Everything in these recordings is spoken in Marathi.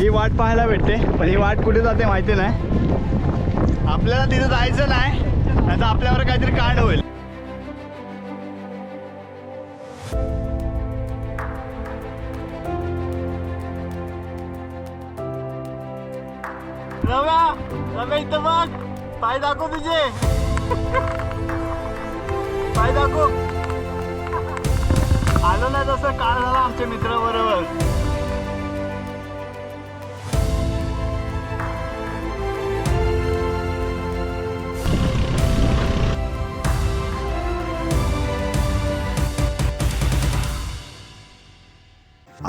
ही वाट पाहायला भेटते पण ही वाट कुठे जाते माहिती नाही. आपल्याला तिथं जायचं नाही नाही आपल्यावर काहीतरी कांड होईल. रव्या रव्या इथं बघ पाय दाखव तुझे. पाय दाखव. आलो नाही तसं काळ झाला आमच्या मित्राबरोबर.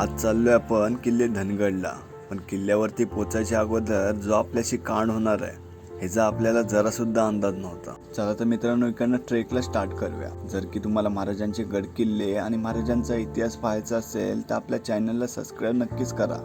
आज चाललोय आपण किल्ले धनगडला. पण किल्ल्यावरती पोचायच्या अगोदर जो आपल्याशी कांड होणार आहे ह्याचा आपल्याला जरा सुद्धा अंदाज नव्हता. चला तर मित्रांनो इकडनं ट्रेकला स्टार्ट करूया. जर की तुम्हाला महाराजांचे गड किल्ले आणि महाराजांचा इतिहास पाहायचा असेल तर आपल्या चॅनलला सबस्क्राईब नक्कीच करा.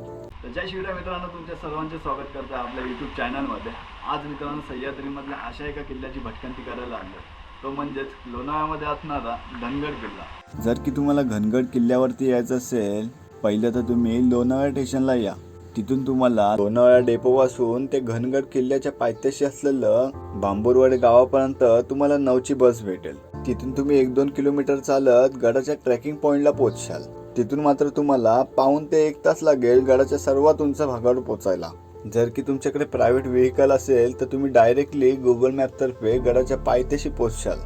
जय शिवराय मित्रांनो तुमच्या सर्वांचे स्वागत करतो आपल्या युट्यूब चॅनलमध्ये आज मित्रांनो सह्याद्रीमधल्या अशा एका किल्ल्याची भटकंती करायला आलो तो म्हणजेच लोणावळ्यामध्ये असणारा धनगड किल्ला. जर की तुम्हाला घनगड किल्ल्यावरती यायचं असेल पहिलं तर तुम्ही लोणावळा स्टेशनला या. तिथून तुम्हाला लोणावळा डेपो पासून ते घनगड किल्ल्याच्या पायथ्याशी असलेलं बांबूरवाडी गावापर्यंत तुम्हाला नऊची बस भेटेल. तिथून तुम्ही एक दोन किलोमीटर चालत गडाच्या ट्रेकिंग पॉइंटला पोहोचशाल तिथून मात्र तुम्हाला पाऊन ते एक तास लागेल गडाच्या सर्वात उंच भागावर पोचायला जर की तुमच्याकडे प्रायव्हेट व्हेकल असेल तर तुम्ही डायरेक्टली गुगल मॅप तर्फे गडाच्या पायथ्याशी पोहोचशाल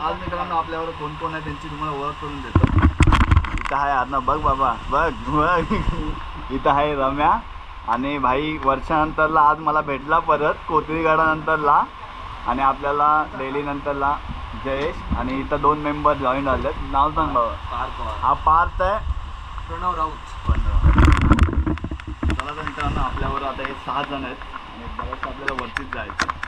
आज मित्रांनो आपल्यावर कोण कोण आहे त्यांची तुम्हाला ओळख करून देतो. इथं आहे? अर्णव बघ बाबा बघ बघ. इथं आहे रम्या आणि भाई वर्षानंतरला आज मला भेटला परत कोथळी गडानंतरला आणि आपल्याला डेली नंतरला जयेश आणि इथं दोन मेंबर जॉईन झालेत. नाव सांग बाबा. हा पार्थ आहे. प्रणव राऊत. चला मित्रांनो आपल्यावर आता हे सहा जण आहेत आणि बऱ्याच आपल्याला वरतीच जायचं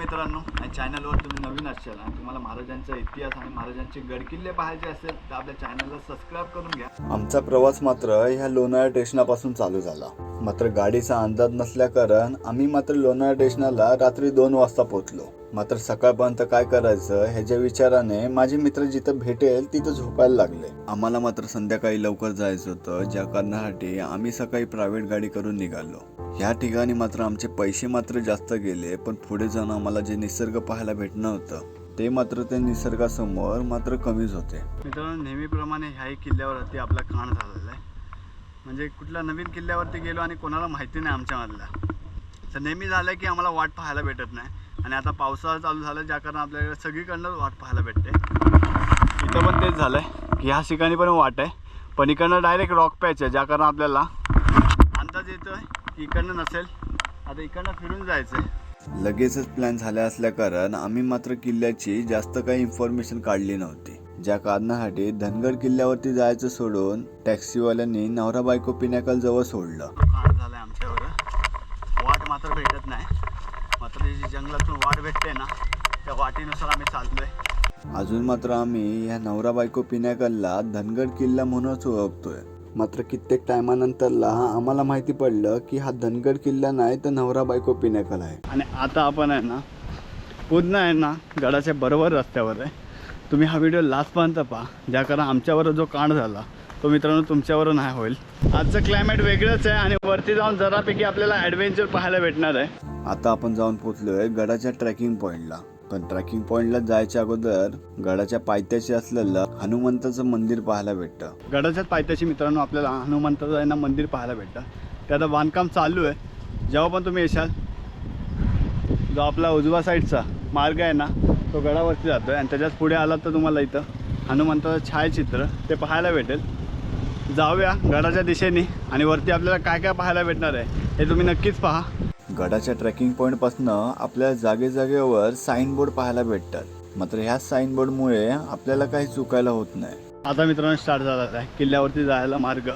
मित्रांनो आणि चॅनलवर तुम्ही नवीन असाल आणि तुम्हाला महाराजांचा इतिहास आणि महाराजांचे गडकिल्ले पाहायचे असेल तर आपल्या चॅनलला सबस्क्राईब करून घ्या. आमचा प्रवास मात्र ह्या लोणावळा स्टेशनापासून चालू झाला. मात्र गाडीचा अंदाज नसल्या कारण आम्ही मात्र लोणावळा स्टेशनाला रात्री दोन वाजता पोहोचलो. मात्र सकाळपर्यंत काय करायचं ह्याच्या विचाराने माझे मित्र जिथं भेटेल तिथं झोपायला लागले. आम्हाला मात्र संध्याकाळी लवकर जायचं होतं. ज्या कारणासाठी आम्ही सकाळी प्रायव्हेट गाडी करून निघालो. ह्या ठिकाणी मात्र आमचे पैसे मात्र जास्त गेले पण पुढे जाऊन आम्हाला जे निसर्ग पाहायला भेटणं होतं ते मात्र ते निसर्गासमोर मात्र कमीच होते. मित्रांनो नेहमीप्रमाणे ह्याही किल्ल्यावरती आपला खाण झालेला आहे. म्हणजे कुठल्या नवीन किल्ल्यावरती गेलो आणि कोणाला माहिती नाही आमच्यामधला. तर नेहमी झालं की आम्हाला वाट पाहायला भेटत नाही. आणि आता पावसाळा चालू झाला ज्या कारण आपल्याकडे सगळीकडनं वाट पाहायला भेटते. इथं पण तेच झालं आहे की ह्या ठिकाणी पण वाट आहे. पण इकडनं डायरेक्ट रॉक पॅच आहे ज्या कारण आपल्याला अंदाज येतोय की इकडनं नसेल. आता इकडनं फिरून जायचं आहे लगेचच प्लॅन झाल्या असल्या कारण आम्ही मात्र किल्ल्याची जास्त काही इन्फॉर्मेशन काढली नव्हती. ज्या कारणासाठी धनगड किल्ल्यावरती जायचं सोडून टॅक्सीवाल्यांनी नवरा बायको पिण्याकल जवळ सोडलं काळ झालाय आमच्यावर वाट मात्र भेटत नाही मात्र जी जंगलातून वाट भेटते ना त्या वाटेनुसार आम्ही चाललोय. अजून मात्र आम्ही ह्या नवरा बायको पिण्याकलला धनगड किल्ला म्हणूनच ओळखतोय. मात्र कित्येक टायमानंतरला आम्हाला माहिती पडलं की हा धनगड किल्ला नाही तर नवरा बायको पिण्याकल आहे. आणि आता आपण आहे ना पूर्ण आहे ना गडाच्या बरोबर रस्त्यावर आहे. तुम्ही हा व्हिडिओ लास्टपर्यंत पहा ज्या कारण आमच्यावर जो कांड झाला तो मित्रांनो तुमच्यावर नाही होईल. आजचं क्लायमेट वेगळंच आहे आणि वरती जाऊन जरापैकी आपल्याला ॲडव्हेंचर पाहायला भेटणार आहे. आता आपण जाऊन पोचलोय गडाच्या ट्रेकिंग पॉईंटला पण ट्रेकिंग पॉईंटला जायच्या अगोदर गडाच्या पायथ्याशी असलेलं हनुमंताचं मंदिर पाहायला भेटतं. गडाच्याच पायथ्याशी मित्रांनो आपल्याला हनुमंताचं आहे ना मंदिर पाहायला भेटतं. ते आता बांधकाम चालू आहे. जेव्हा पण तुम्ही येशाल जो आपला उजवा साईडचा मार्ग आहे ना तो गडावरती जातो आहे आणि त्याच्याच पुढे आलात तर तुम्हाला इथं हनुमंताचं छायाचित्र ते पाहायला भेटेल. जाऊया गडाच्या दिशेने आणि वरती आपल्याला काय काय पाहायला भेटणार आहे हे तुम्ही नक्कीच पहा. गडाच्या ट्रेकिंग पॉईंटपासून आपल्याला जागे जागेवर साईन बोर्ड पाहायला भेटतात. मात्र ह्या साईन बोर्डमुळे आपल्याला काही चुकायला होत नाही. आता मित्रांनो स्टार्ट झाला आहे. किल्ल्यावरती जायला मार्ग.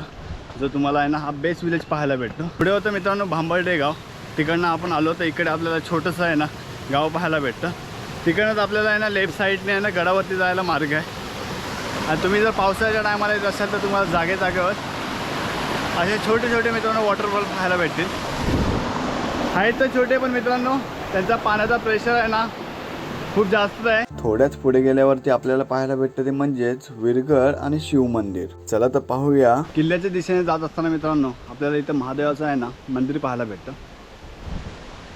जो तुम्हाला आहे ना हा बेस्ट विलेज पाहायला भेटतो. पुढे होतं मित्रांनो भांबर्डे गाव. तिकडनं आपण आलो तर इकडे आपल्याला छोटंसं आहे ना गाव पाहायला भेटतं. तिकडनंच आपल्याला आहे ना लेफ्ट साईडने आहे ना गडावरती जायला मार्ग आहे. आणि तुम्ही जर पावसाळ्याच्या टायमाला येत असाल तर तुम्हाला जागे जागेवर असे छोटे छोटे मित्रांनो वॉटरफॉल पाहायला भेटतील. आहेत तर छोटे पण मित्रांनो त्यांचा पाण्याचा प्रेशर आहे ना खूप जास्त आहे. थोड्याच पुढे गेल्यावरती आपल्याला पाहायला भेटतं ते म्हणजेच विरगळ आणि शिव मंदिर. चला तर पाहूया. किल्ल्याच्या दिशेने जात असताना मित्रांनो आपल्याला इथं महादेवाचं आहे ना मंदिर पाहायला भेटतं.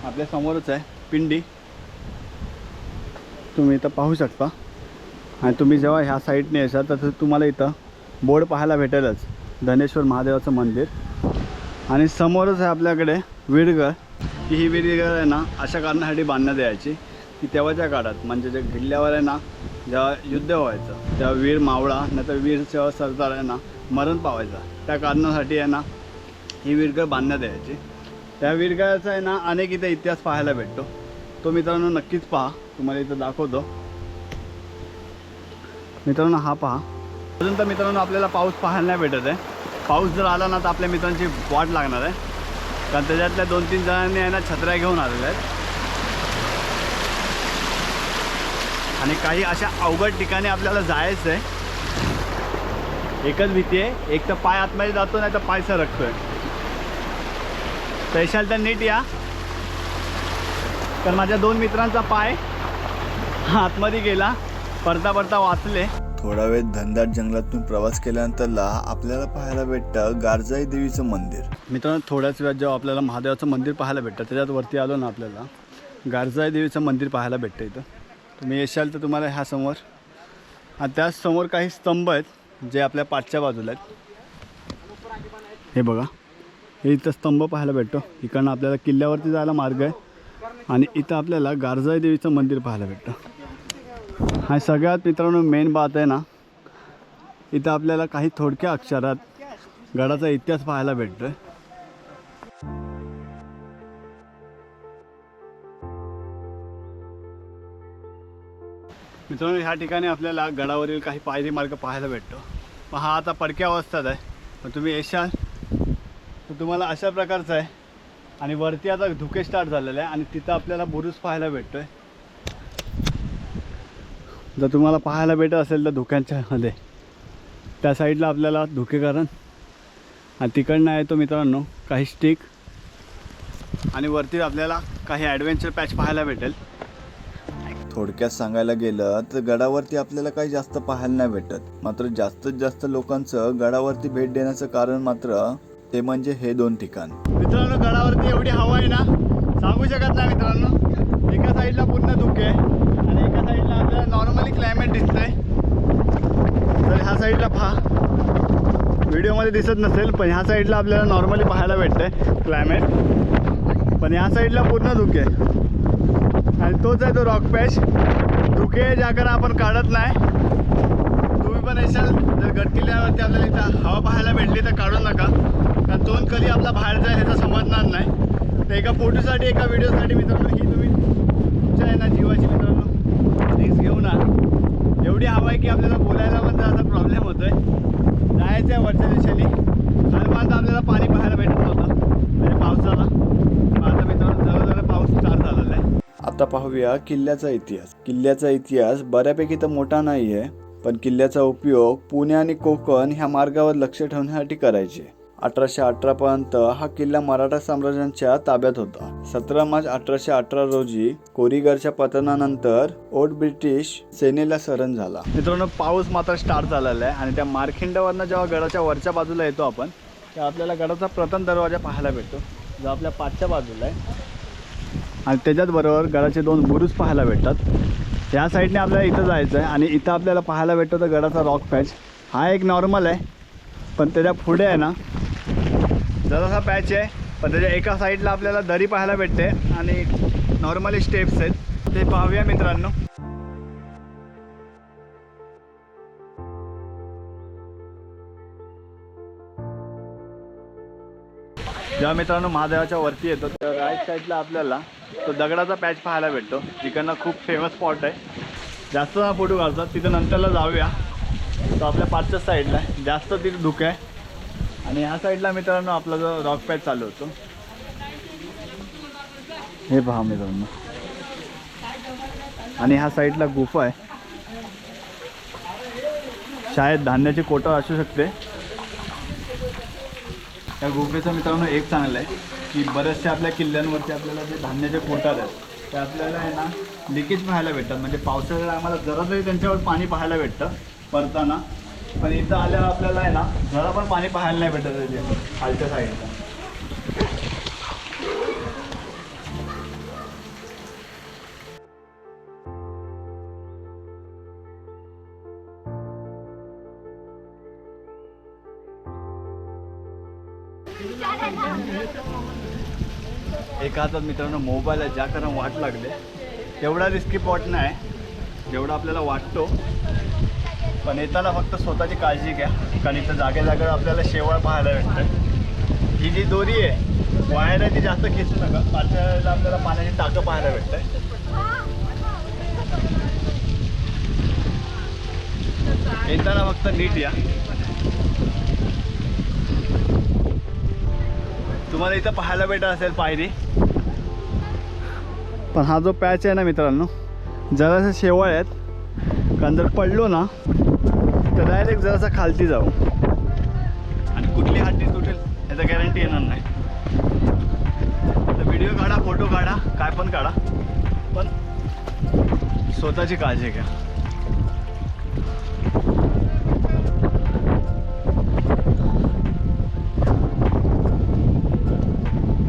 आपल्या समोरच आहे पिंडी. तुम्ही इथं पाहू शकता. आणि तुम्ही जेव्हा ह्या साईडने येशाल तर तुम्हाला इथं बोर्ड पाहायला भेटेलच. धनेश्वर महादेवाचं मंदिर. आणि समोरच आहे आपल्याकडे विरगळ की ही विरगळ आहे ना अशा कारणासाठी बांधण्यात यायची. की तेव्हाच्या काळात म्हणजे जे किल्ल्यावर आहे ना जेव्हा युद्ध व्हायचं तेव्हा वीर मावळा नाही तर वीर जेव्हा सरदार आहे ना मरण पावायचा. त्या कारणासाठी आहे ना ही विरगळ बांधण्यात यायची. त्या विरगळाचा आहे ना अनेक इथे इतिहास पाहायला भेटतो. तो मित्रांनो नक्कीच पहा. तुम्हाला इथं दाखवतो. मित्रांनो हा पहा. अजून तर मित्रांनो आपल्याला पाऊस पाहायला नाही भेटत आहे. पाऊस जर आला ना तर आपल्या मित्रांची वाट लागणार आहे. कारण त्याच्यातल्या दोन तीन जणांनी आहे ना छत्र्या घेऊन आलेल्या आहेत. आणि काही अशा अवघड ठिकाणी आपल्याला जायचं आहे. एकच भीती आहे. एक तर पाय आतमध्ये जातो नाही तर पाय सरकतोय. स्पेशल तर नीट या. तर माझ्या दोन मित्रांचा पाय आतमध्ये गेला. पडता पडता वाचले. थोडा वेळ धनदाट जंगलातून प्रवास केल्यानंतरला आपल्याला पाहायला भेटतं गारजाई देवीचं मंदिर. मित्रांनो थोड्याच वेळात जेव्हा आपल्याला महादेवाचं मंदिर पाहायला भेटतं त्याच्यात वरती आलो ना आपल्याला गारजाई देवीचं मंदिर पाहायला भेटतं इथं. तुम्ही येशाल तर तुम्हाला ह्या समोर. आणि त्याच समोर काही स्तंभ आहेत जे आपल्या पाठच्या बाजूला आहेत. हे बघा हे इथं स्तंभ पाहायला भेटतो. इकडनं आपल्याला किल्ल्यावरती जायला मार्ग आहे. आणि इथं आपल्याला गारजाई देवीचं मंदिर पाहायला भेटतं. हा सगळ्यात मित्रांनो मेन बात आहे ना इथं आपल्याला काही थोडक्या अक्षरात गडाचा इतिहास पाहायला भेटतो आहे मित्रांनो ह्या ठिकाणी आपल्याला गडावरील काही पायरी मार्ग पाहायला भेटतो. पण हा आता पडक्या अवस्थेत आहे. पण तुम्ही येशाल. तर तुम्हाला अशा प्रकारचं आहे. आणि वरती आता धुके स्टार्ट झालेले आहे. आणि तिथं आपल्याला बुरुज पाहायला भेटतो आहे जर तुम्हाला पाहायला भेटत असेल तर धुक्यांच्या मध्ये. त्या साईडला आपल्याला धुकेकरण आणि तिकडनं आहे तो मित्रांनो काही स्टिक आणि वरती आपल्याला काही ॲडव्हेंचर पॅच पाहायला भेटेल. थोडक्यात सांगायला गेलं तर गडावरती आपल्याला काही जास्त पाहायला नाही भेटत. मात्र जास्तीत जास्त लोकांचं गडावरती भेट देण्याचं कारण मात्र ते म्हणजे हे दोन ठिकाण. मित्रांनो गडावरती एवढी हवा आहे ना सांगू शकत नाही मित्रांनो. एका साईडला पूर्ण धुके. आहे आणि एका साईडला आपल्याला नॉर्मली क्लायमेट दिसतंय. तर ह्या साईडला पहा. व्हिडिओमध्ये दिसत नसेल पण ह्या साईडला आपल्याला नॉर्मली पाहायला भेटतंय क्लायमेट पण ह्या साईडला पूर्ण धुके. आणि तोच आहे तो रॉक पॅच धुके जागर आपण काढत नाही. तुम्ही पण येशाल जर गड किल्ल्यावरती आपल्याला इथं हवा पाहायला भेटली तर काढू नका. कारण दोन कधी आपला बाहेर जाईल ह्याचा समजणार नाही. तर एका फोटोसाठी एका व्हिडिओसाठी मित्रांनो ही तुम्ही तुमच्या आहे ना जीवाची मित्रांनो. रिक्स घेऊ ना. एवढी हवा आहे की आपल्याला बोलायला पण जरा प्रॉब्लेम होतोय. जायचं आहे वरच्या दिशेने. कालपर्यंत आपल्याला पाणी पाहायला भेटत नव्हतं. म्हणजे पावसाला. माझा आता मित्रांनो जवळजवळ पाऊस स्टार्ट झालेला आहे. आता पाहूया किल्ल्याचा इतिहास. किल्ल्याचा इतिहास बऱ्यापैकी तर मोठा नाही आहे पण किल्ल्याचा उपयोग पुणे आणि कोकण ह्या मार्गावर लक्ष ठेवण्यासाठी करायचे. अठराशे अठरा पर्यंत हा किल्ला मराठा साम्राज्यांच्या ताब्यात होता. सतरा मार्च अठराशे अठरा रोजी कोरीगरच्या पतनानंतर ओट ब्रिटिश सेनेला सरण झाला. मित्रांनो पाऊस मात्र स्टार्ट झालेला आहे आणि त्या मारखिंडावरनं जेव्हा गडाच्या वरच्या बाजूला येतो आपण तेव्हा आपल्याला गडाचा प्रथम दरवाजा पाहायला भेटतो जो आपल्या पाचच्या बाजूला आहे. आणि त्याच्याच बरोबर गडाचे दोन बुरुज पाहायला भेटतात. या साईडने आपल्याला इथं जायचं आहे आणि इथं आपल्याला पाहायला भेटतो तर गडाचा रॉक पॅच हा एक नॉर्मल आहे. पण त्याच्या पुढे आहे ना जरासा पॅच आहे. पण त्याच्या एका साईडला आपल्याला दरी पाहायला भेटते. आणि नॉर्मली स्टेप्स आहेत. ते पाहूया मित्रांनो. जेव्हा मित्रांनो महादेवाच्या वरती येतो तेव्हा राईट साईडला आपल्याला तो दगडाचा पॅच पाहायला भेटतो जिकडनं खूप फेमस स्पॉट आहे. जास्त जण फोटो काढतात तिथं नंतरला जाऊया. तो आपल्या पाचच्या साईडला आहे. जास्त तिथे धुकं आहे. आणि ह्या साईडला मित्रांनो आपला जो रॉक पॅच चालू होतो. हे पहा मित्रांनो. आणि ह्या साईडला गुफा आहे. शाळेत धान्याची कोटा असू शकते. या गुफेचं मित्रांनो एक चांगलं आहे की बऱ्याचशा आपल्या किल्ल्यांवरती आपल्याला जे धान्याचे कोटार आहेत ते आपल्याला आहे ना लिकेज पाहायला भेटतात. म्हणजे पावसाळ्याला आम्हाला जरा जरी त्यांच्यावर पाणी पाहायला भेटतं. परताना. पण इथं आल्यावर आपल्याला आहे ना जरा पण पाणी पाहायला नाही भेटत त्याचे खालच्या साईडला. एका हातात मित्रांनो मोबाईल आहे ज्या कारण वाट लागले. तेवढा रिस्की पॉट नाही. जेवढा आपल्याला वाटतो. पण येताना फक्त स्वतःची काळजी घ्या. कारण इथं जागे जागेवर आपल्याला शेवाळ पाहायला भेटतं ही जी दोरी आहे पाहायला ती जास्त खेचू नका. पाचव्या वेळेला आपल्याला पाण्याची टाकं पाहायला भेटतंय. येताना फक्त नीट या. तुम्हाला इथं पाहायला भेटत असेल पायरी. पण हा जो पॅच आहे ना मित्रांनो जरासे शेवाळ आहेत. कारण जर पडलो ना तर डायरेक्ट जरासा खालती जाऊ. आणि कुठली हड्डी तुटेल याचा गॅरंटी येणार नाही. तर व्हिडिओ काढा फोटो काढा काय पण काढा. पण स्वतःची काळजी घ्या.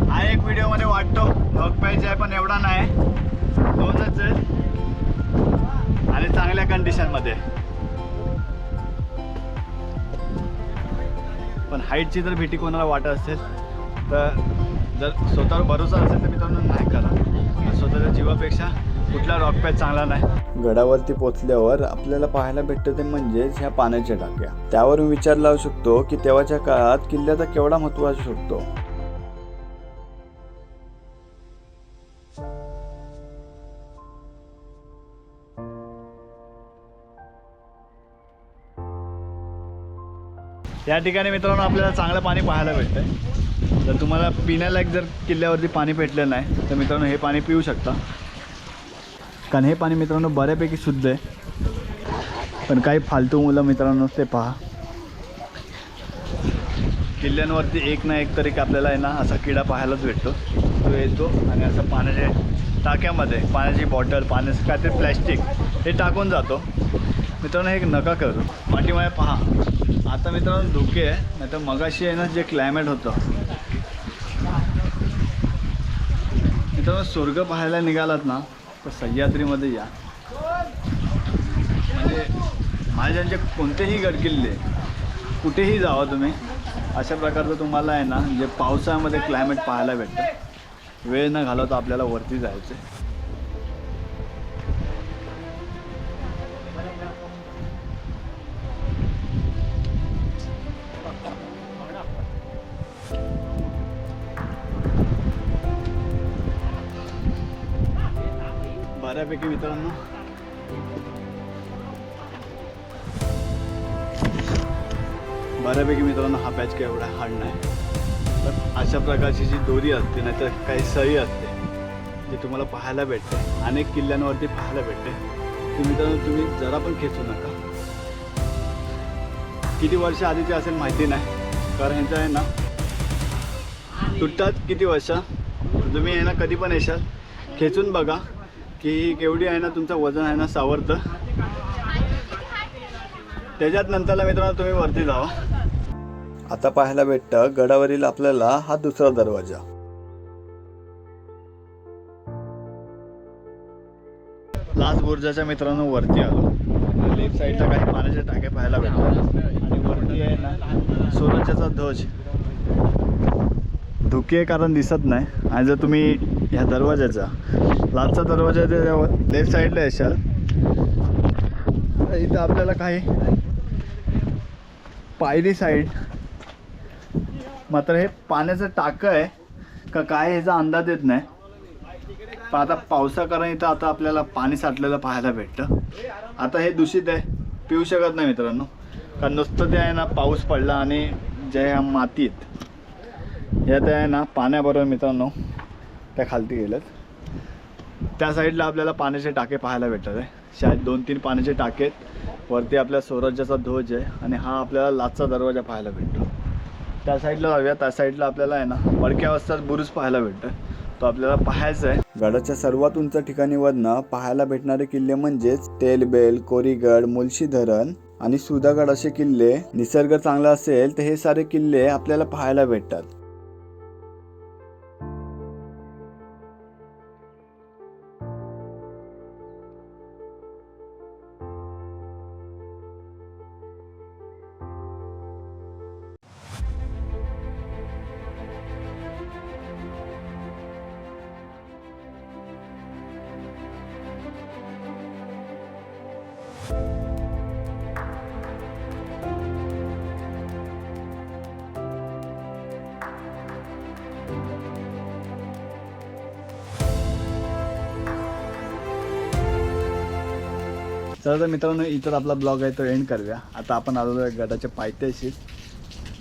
हा एक व्हिडिओमध्ये वाटतो लॉक पाहिजे आहे पण एवढा नाही. दोनच आहेत आणि चांगल्या कंडिशनमध्ये पण हाईटची जर भीती कोणाला वाटत असेल तर जर स्वतःवर भरोसा असेल तर मित्रांनो नाही करा. स्वतःच्या जीवापेक्षा कुठला रॉक पॅच चांगला नाही. गडावरती पोचल्यावर आपल्याला पाहायला भेटतं ते म्हणजेच ह्या पाण्याच्या टाक्या. त्यावरून विचार लावू शकतो की तेव्हाच्या काळात किल्ल्याचा केवढा महत्त्व असू शकतो या ठिकाणी मित्रांनो आपल्याला चांगलं पाणी पाहायला भेटतं जर तुम्हाला पिण्यालायक जर किल्ल्यावरती पाणी भेटलं नाही तर मित्रांनो हे पाणी पिऊ शकता. कारण हे पाणी मित्रांनो बऱ्यापैकी शुद्ध आहे. पण काही फालतू मुलं मित्रांनो ते पहा. किल्ल्यांवरती एक ना एक तरी आपल्याला आहे ना असा किडा पाहायलाच भेटतो. तो येतो आणि असं पाण्याच्या टाक्यामध्ये पाण्याची बॉटल पाण्याचं काहीतरी प्लॅस्टिक हे टाकून जातो. मित्रांनो हे नका करू. पाठीमागे पहा. आता मित्रांनो धोके आहे नाही तर मगाशी आहे ना जे क्लायमेट होतं. मित्रांनो स्वर्ग पाहायला निघालात ना तर सह्याद्रीमध्ये या. म्हणजे महाराजांचे कोणतेही गडकिल्ले कुठेही जावा तुम्ही अशा प्रकारचं तुम्हाला आहे ना जे पावसाळ्यामध्ये क्लायमेट पाहायला भेटतं. वेळ न घालवता आपल्याला वरती जायचं बऱ्यापैकी मित्रांनो. बऱ्यापैकी मित्रांनो हा पॅच काय एवढा हार्ड नाही. तर अशा प्रकारची जी दोरी असते नाहीतर काही सळी असते जी तुम्हाला पाहायला भेटते अनेक किल्ल्यांवरती पाहायला भेटते ती मित्रांनो तुम्ही जरा पण खेचू नका. किती वर्ष आधीची असेल माहिती नाही कारण ह्यांचं आहे ना तुटतात किती वर्ष? तुम्ही आहे ना कधी पण येशाल खेचून बघा. की केवढी आहे ना तुमचं वजन आहे ना सावरतं. त्याच्यात नंतरला मित्रांनो तुम्ही वरती जावा. आता पाहायला भेटतं गडावरील आपल्याला हा दुसरा दरवाजा. लास्ट बुर्जाच्या मित्रांनो वरती आलो. लेफ्ट साईडला काही पाण्याचे टाके पाहायला भेटतात. आणि वरती आहे ना सूर्याचा ध्वज. धुके कारण दिसत नाही. आणि जर तुम्ही ह्या दरवाजाचा लास्टचा दरवाजा लेफ्ट साईडला येशाल तर इथं आपल्याला काही पायरी साईड मात्र हे पाण्याचं टाकं आहे का काय ह्याचा अंदाज येत नाही. पण आता पावसा कारण इथं आता आपल्याला पाणी साठलेलं पाहायला भेटतं. आता हे दूषित आहे. पिऊ शकत नाही मित्रांनो. कारण नुसतं ते आहे ना पाऊस पडला आणि जे ह्या मातीत ह्या त्या आहे ना पाण्याबरोबर मित्रांनो त्या खालती गेल्यात. त्या साईडला आपल्याला पाण्याचे टाके पाहायला भेटतात आहे. शाळेत दोन तीन पाण्याचे टाके आहेत. वरती आपल्या स्वराज्याचा ध्वज आहे आणि हा आपल्याला लाचचा दरवाजा पाहायला भेटतो. त्या साईडला जाऊया. त्या साईडला आपल्याला आहे ना वडक्या वाजताच बुरुज पाहायला भेटतं तो आपल्याला पाहायचा आहे. गडाच्या सर्वात उंच ठिकाणी वरनं पाहायला भेटणारे किल्ले म्हणजेच तेलबेल कोरीगड मुलशी धरण आणि सुधागड असे किल्ले निसर्ग चांगला असेल तर हे सारे किल्ले आपल्याला पाहायला भेटतात. तर मित्रांनो इतर आपला ब्लॉग आहे तो एंड करूया. आता आपण आलेलो आहे गडाच्या पायथ्याशी.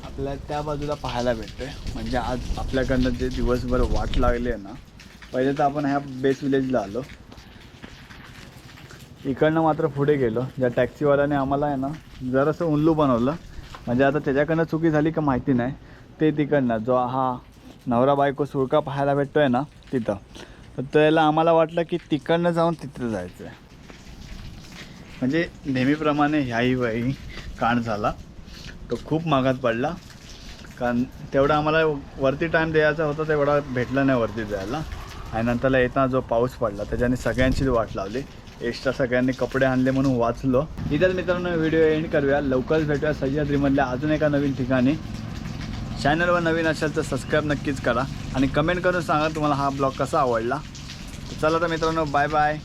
आपल्या त्या बाजूला पाहायला भेटतोय. म्हणजे आज आपल्याकडनं जे दिवसभर वाट लागली आहे ना पहिले तर आपण ह्या बेस विलेजला आलो. इकडनं मात्र पुढे गेलो. ज्या टॅक्सीवाल्याने आम्हाला आहे ना जरासं उल्लू बनवलं. म्हणजे आता त्याच्याकडनं चुकी झाली का माहिती नाही. ते तिकडनं जो हा नवरा बायको सुळका पाहायला भेटतो आहे ना तिथं. तर त्याला आम्हाला वाटलं की तिकडनं जाऊन तिथं जायचं आहे म्हणजे नेहमीप्रमाणे ह्याही वेळी कांड झाला. तो खूप मागात पडला. कारण तेवढा आम्हाला वरती टाईम द्यायचा होता तेवढा भेटला नाही वरती द्यायला. आणि नंतरला येताना जो पाऊस पडला त्याच्याने सगळ्यांचीच वाट लावली. एक्स्ट्रा सगळ्यांनी कपडे आणले म्हणून वाचलो. इतर मित्रांनो व्हिडिओ एंड करूया. लवकरच भेटूया सह्याद्रीमधल्या अजून एका नवीन ठिकाणी. चॅनलवर नवीन असेल तर सबस्क्राईब नक्कीच करा. आणि कमेंट करून सांगा तुम्हाला हा ब्लॉग कसा आवडला. चला तर मित्रांनो बाय बाय